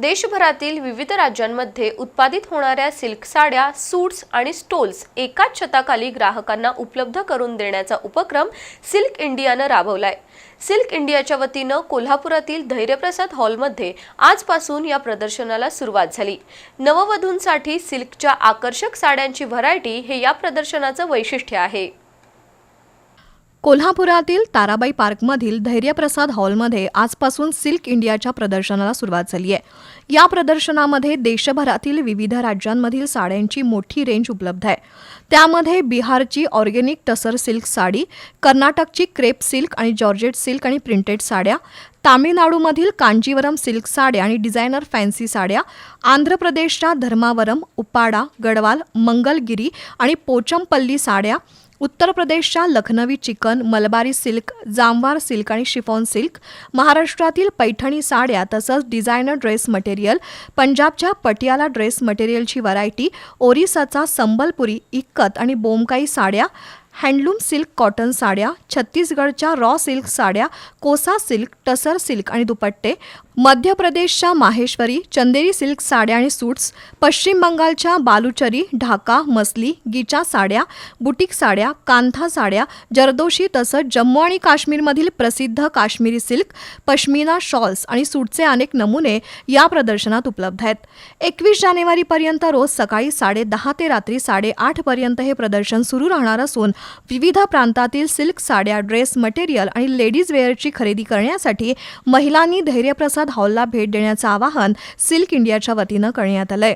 देशभरातील विविध राज्यांमध्ये उत्पादित होणाऱ्या सिल्क साड्या सूट्स आणि स्टोल्स एकाच छताखाली ग्राहकांना उपलब्ध करून देण्याचा उपक्रम सिल्क इंडियानं राबवलाय. सिल्क इंडियाच्या वतीनं कोल्हापुरातील धैर्यप्रसाद हॉलमध्ये आजपासून या प्रदर्शनाला सुरुवात झाली. नववधूंसाठी सिल्कच्या आकर्षक साड्यांची व्हरायटी हे या प्रदर्शनाचं वैशिष्ट्य आहे. कोल्हापुरातील ताराबाई पार्कमधील धैर्यप्रसाद हॉलमध्ये आजपासून सिल्क इंडियाच्या प्रदर्शनाला सुरुवात झाली आहे. या प्रदर्शनामध्ये देशभरातील विविध राज्यांमधील साड्यांची मोठी रेंज उपलब्ध आहे. त्यामध्ये बिहारची ऑर्गेनिक टसर सिल्क साडी कर्नाटकची क्रेप सिल्क आणि जॉर्जेट सिल्क आणि प्रिंटेड साड्या तामिळनाडूमधील कांजीवरम सिल्क साड्या आणि डिझायनर फॅन्सी साड्या आंध्र प्रदेशच्या धर्मावरम उपाडा गडवाल मंगलगिरी आणि पोचमपल्ली साड्या उत्तर प्रदेशच्या लखनवी चिकन मलबारी सिल्क जामवार सिल्क आणि शिफॉन सिल्क महाराष्ट्रातील पैठणी साड्या तसंच डिझायनर ड्रेस मटेरियल पंजाबच्या पटियाला ड्रेस मटेरियलची व्हरायटी ओरिसाचा संबलपुरी इक्कत आणि बोमकाई साड्या हँडलूम सिल्क कॉटन साड्या छत्तीसगडच्या रॉ सिल्क साड्या कोसा सिल्क टसर सिल्क आणि दुपट्टे मध्य प्रदेशच्या माहेश्वरी चंदेरी सिल्क साड्या आणि सूट्स पश्चिम बंगालच्या बालुचरी ढाका मसली गिचा साड्या बुटीक साड्या कांथा साड्या जरदोशी तसंच जम्मू आणि काश्मीरमधील प्रसिद्ध काश्मीरी सिल्क पश्मिना शॉल्स आणि सूटचे अनेक नमुने या प्रदर्शनात उपलब्ध आहेत. एकवीस जानेवारीपर्यंत रोज सकाळी साडे दहा ते रात्री साडेआठपर्यंत हे प्रदर्शन सुरू राहणार असून विविध प्रांतातील सिल्क साड्या ड्रेस मटेरियल आणि लेडीज वेअरची खरेदी करण्यासाठी महिलांनी धैर्यप्रसाद हॉलला भेट देण्याचं आवाहन सिल्क इंडियाच्या वतीनं करण्यात आलंय.